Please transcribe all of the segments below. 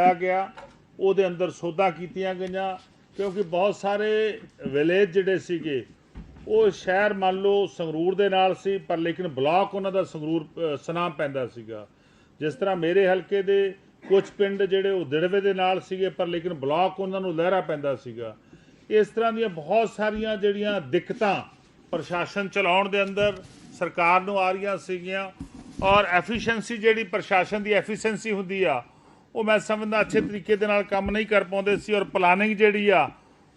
ਆ ਗਿਆ ਉਹਦੇ ਅੰਦਰ ਸੋਧਾਂ ਕੀਤੀਆਂ ਗਈਆਂ ਕਿਉਂਕਿ ਬਹੁਤ ਸਾਰੇ ਵਿਲੇਜ ਜਿਹੜੇ ਸੀਗੇ ਉਹ ਸ਼ਹਿਰ ਮੰਨ ਲਓ ਸੰਗਰੂਰ ਦੇ ਨਾਲ ਸੀ ਪਰ ਲੇਕਿਨ ਬਲਾਕ ਉਹਨਾਂ ਦਾ ਸੰਗਰੂਰ ਅ, ਸੁਨਾਮ ਪੈਂਦਾ ਸੀਗਾ। ਜਿਸ ਤਰ੍ਹਾਂ ਮੇਰੇ ਹਲਕੇ ਦੇ ਕੁਝ ਪਿੰਡ ਜਿਹੜੇ ਉਹ ਦਿੜਵੇ ਦੇ ਨਾਲ ਸੀਗੇ ਪਰ ਲੇਕਿਨ ਬਲਾਕ ਉਹਨਾਂ ਨੂੰ ਲਹਿਰਾ ਪੈਂਦਾ ਸੀਗਾ। ਇਸ ਤਰ੍ਹਾਂ ਦੀਆਂ ਬਹੁਤ ਸਾਰੀਆਂ ਜਿਹੜੀਆਂ ਦਿੱਕਤਾਂ ਪ੍ਰਸ਼ਾਸਨ ਚਲਾਉਣ ਦੇ ਅੰਦਰ ਸਰਕਾਰ ਨੂੰ ਆ ਰਹੀਆਂ ਸੀਗੀਆਂ ਔਰ ਐਫੀਸ਼ੀਐਂਸੀ ਜਿਹੜੀ ਪ੍ਰਸ਼ਾਸਨ ਦੀ ਐਫੀਸ਼ੀਐਂਸੀ ਹੁੰਦੀ ਆ ਉਹ ਮੈਂ ਸਮਝਦਾ ਅੱਛੇ ਤਰੀਕੇ ਦੇ ਨਾਲ ਕੰਮ ਨਹੀਂ ਕਰ ਪਾਉਂਦੇ ਸੀ ਔਰ ਪਲਾਨਿੰਗ ਜਿਹੜੀ ਆ,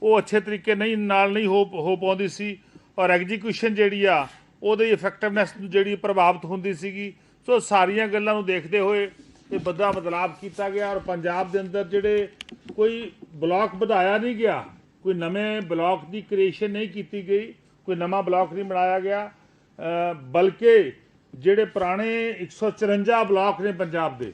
ਉਹ ਅੱਛੇ ਤਰੀਕੇ ਨਹੀਂ, ਨਾਲ ਨਹੀਂ ਹੋ ਹੋ ਪਾਉਂਦੀ ਸੀ। ਔਰ ਐਗਜ਼ੀਕਿਊਸ਼ਨ ਜਿਹੜੀ ਆ, ਉਹਦੀ ਇਫੈਕਟਿਵਨੈਸ ਜਿਹੜੀ ਪ੍ਰਭਾਵਿਤ ਹੁੰਦੀ ਸੀਗੀ। ਸੋ ਸਾਰੀਆਂ ਗੱਲਾਂ ਨੂੰ ਦੇਖਦੇ ਹੋਏ ਇਹ ਵੱਡਾ ਬਦਲਾਅ ਕੀਤਾ ਗਿਆ ਔਰ ਪੰਜਾਬ ਦੇ ਅੰਦਰ ਜਿਹੜੇ ਕੋਈ ਬਲਾਕ ਵਧਾਇਆ ਨਹੀਂ ਗਿਆ, ਕੋਈ ਨਵੇਂ ਬਲਾਕ ਦੀ ਕ੍ਰੀਏਸ਼ਨ ਨਹੀਂ ਕੀਤੀ ਗਈ, ਕੋਈ ਨਵਾਂ ਬਲਾਕ ਨਹੀਂ ਬਣਾਇਆ ਗਿਆ ਬਲਕਿ ਜਿਹੜੇ ਪੁਰਾਣੇ 154 ਬਲਾਕ ਨੇ ਪੰਜਾਬ ਦੇ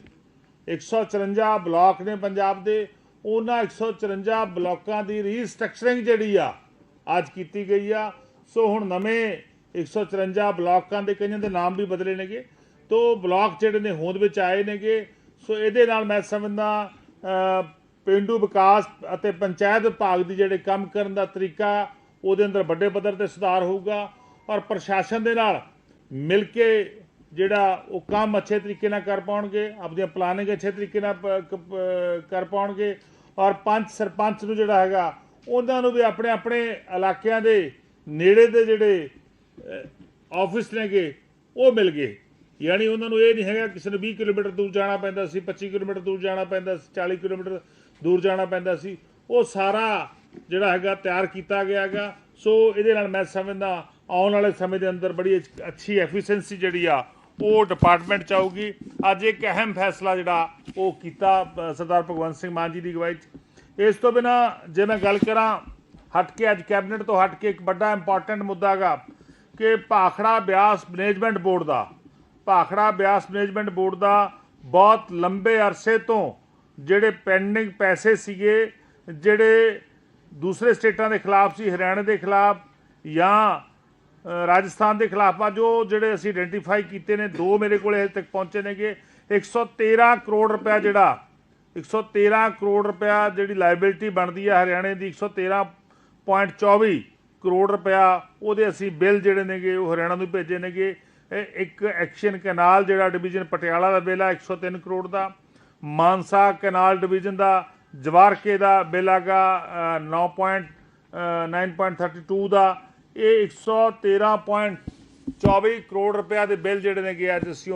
154 ਬਲਾਕ ਨੇ ਪੰਜਾਬ ਦੇ ਉਹਨਾਂ 154 ਬਲਾਕਾਂ ਦੀ ਰੀਸਟਰਕਚਰਿੰਗ ਜਿਹੜੀ ਆ ਅੱਜ ਕੀਤੀ ਗਈ ਆ। ਸੋ ਹੁਣ ਨਵੇਂ 154 ਬਲਾਕਾਂ ਦੇ ਕਈਆਂ ਦੇ ਨਾਮ ਵੀ ਬਦਲੇ ਨੇਗੇ। ਤੋ ਬਲਾਕ ਜਿਹੜੇ ਨੇ ਹੋਂਦ ਵਿੱਚ ਆਏ ਨੇਗੇ। ਸੋ ਇਹਦੇ ਨਾਲ ਮੈਂ ਸਮਝਦਾ ਅ, ਪਿੰਡੂ ਵਿਕਾਸ ਅਤੇ ਪੰਚਾਇਤ ਵਿਭਾਗ ਦੀ ਜਿਹੜੇ ਕੰਮ ਕਰਨ ਦਾ ਤਰੀਕਾ ਉਹਦੇ ਅੰਦਰ ਵੱਡੇ ਪੱਧਰ ਤੇ ਸੁਧਾਰ ਹੋਊਗਾ। ਔਰ ਪ੍ਰਸ਼ਾਸਨ ਦੇ ਨਾਲ ਮਿਲ ਕੇ ਜਿਹੜਾ ਉਹ ਕੰਮ ਅੱਛੇ ਤਰੀਕੇ ਨਾਲ ਕਰ ਪਾਉਣਗੇ ਆਪਣੀਆਂ ਪਲਾਨਿੰਗ ਅੱਛੇ ਤਰੀਕੇ ਨਾਲ ਪ- ਕਰ ਪਾਉਣਗੇ ਔਰ ਪੰਚ ਸਰਪੰਚ ਨੂੰ ਜਿਹੜਾ ਹੈਗਾ, ਉਹਨਾਂ ਨੂੰ ਵੀ ਆਪਣੇ ਆਪਣੇ ਇਲਾਕਿਆਂ ਦੇ ਨੇੜੇ ਦੇ ਜਿਹੜੇ ਆਫਿਸ ਨੇਗੇ, ਉਹ ਮਿਲ ਗਏ। ਯਾਨੀ ਉਹਨਾਂ ਨੂੰ ਇਹ ਨਹੀਂ ਹੈਗਾ ਕਿਸੇ ਨੂੰ 20 ਕਿਲੋਮੀਟਰ ਦੂਰ ਜਾਣਾ ਪੈਂਦਾ ਸੀ 25 ਕਿਲੋਮੀਟਰ ਦੂਰ ਜਾਣਾ ਪੈਂਦਾ ਸੀ 40 ਕਿਲੋਮੀਟਰ ਦੂਰ ਜਾਣਾ ਪੈਂਦਾ ਸੀ, ਉਹ ਸਾਰਾ ਜਿਹੜਾ ਹੈਗਾ ਤਿਆਰ ਕੀਤਾ ਗਿਆ ਹੈਗਾ। ਸੋ ਇਹਦੇ ਨਾਲ ਮੈਂ ਸਮਝਦਾ, ਆਉਣ ਵਾਲੇ ਸਮੇਂ ਦੇ ਅੰਦਰ ਬੜੀ ਅੱਛ- ਅੱਛੀ ਐਫੀਸ਼ੀਐਂਸੀ ਜਿਹੜੀ ਆ ਉਹ ਡਿਪਾਰਟਮੈਂਟ ਚ ਆਊਗੀ। ਅੱਜ ਇੱਕ ਅਹਿਮ ਫੈਸਲਾ ਜਿਹੜਾ ਉਹ ਕੀਤਾ ਸਰਦਾਰ ਭਗਵੰਤ ਸਿੰਘ ਮਾਨ ਜੀ ਦੀ ਅਗਵਾਈ ਚ। ਇਸ ਤੋਂ ਬਿਨਾ ਜੇ ਮੈਂ ਗੱਲ ਕਰਾਂ, ਹਟ ਕੇ ਅੱਜ ਕੈਬਨਿਟ ਤੋਂ ਹਟ ਕੇ ਇੱਕ ਵੱਡਾ ਇੰਪੋਰਟੈਂਟ ਮੁੱਦਾ ਹੈਗਾ ਕਿ ਭਾਖੜਾ ਬਿਆਸ ਮੈਨੇਜਮੈਂਟ ਬੋਰਡ ਦਾ, ਭਾਖੜਾ ਬਿਆਸ ਮੈਨੇਜਮੈਂਟ ਬੋਰਡ ਦਾ ਬਹੁਤ ਲੰਬੇ ਅਰਸੇ ਤੋਂ ਜਿਹੜੇ ਪੈਂਡਿੰਗ ਪੈਸੇ ਸੀਗੇ, ਜਿਹੜੇ ਦੂਸਰੇ ਸਟੇਟਾਂ ਦੇ ਖਿਲਾਫ ਸੀ, ਹਰਿਆਣਾ ਦੇ ਖਿਲਾਫ ਜਾਂ ਰਾਜਸਥਾਨ ਦੇ ਖਿਲਾਫ ਆ ਜੋ ਜਿਹੜੇ ਅਸੀਂ ਆਇਡੈਂਟੀਫਾਈ ਕੀਤੇ ਨੇ ਦੋ ਮੇਰੇ ਕੋਲੇ ਹਜੇ ਤੱਕ ਪਹੁੰਚੇ ਨੇਗੇ। 113 ਕਰੋੜ ਰੁਪਇਆ ਜਿਹੜਾ 113 ਕਰੋੜ ਰੁਪਇਆ ਜਿਹੜੀ ਲਾਇਬਿਲਿਟੀ ਬਣਦੀ ਹੈ ਹਰਿਆਣੇ ਦੀ 113.24 ਕਰੋੜ ਰੁਪਇਆ ਉਹਦੇ ਅਸੀਂ ਬਿੱਲ ਜਿਹੜੇ ਨੇਗੇ ਉਹ ਹਰਿਆਣਾ ਨੂੰ ਭੇਜੇ ਨੇਗੇ। ਇੱਕ ਐਕਸ਼ਨ ਕੈਨਾਲ ਜਿਹੜਾ ਡਿਵੀਜ਼ਨ ਪਟਿਆਲਾ ਦਾ ਬਿੱਲ ਆ 103 ਕਰੋੜ ਦਾ। ਮਾਨਸਾ ਕੈਨਾਲ ਡਿਵੀਜ਼ਨ ਦਾ ਜਵਾਰਕੇ ਦਾ ਬਿੱਲ ਹੈਗਾ ਅ, 9 ਪੁਆਇੰਟ 9.32 ਦਾ। ਇਹ 113.24 ਕਰੋੜ ਰੁਪਇਆ ਦੇ ਬਿੱਲ ਜਿਹੜੇ ਨੇਗੇ ਅੱਜ ਅਸੀਂ